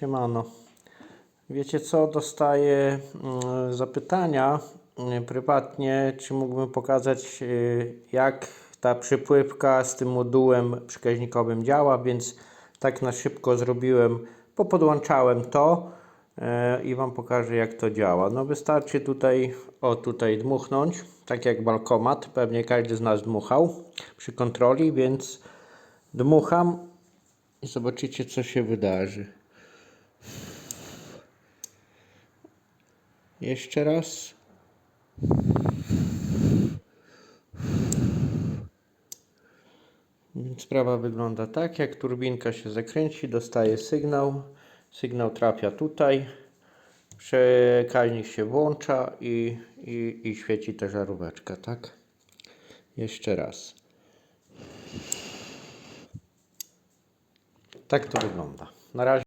Siemano. Wiecie co, dostaję mm, zapytania mm, prywatnie, czy mógłbym pokazać y, jak ta przypływka z tym modułem przekaźnikowym działa, więc tak na szybko zrobiłem, popodłączałem to e, i Wam pokażę jak to działa. No wystarczy tutaj, o tutaj dmuchnąć, tak jak balkomat, pewnie każdy z nas dmuchał przy kontroli, więc dmucham i zobaczycie co się wydarzy. Jeszcze raz. Sprawa wygląda tak, jak turbinka się zakręci, dostaje sygnał, sygnał trafia tutaj, przekaźnik się włącza i, i, i świeci ta żaróweczka, tak? Jeszcze raz. Tak to wygląda. Na razie.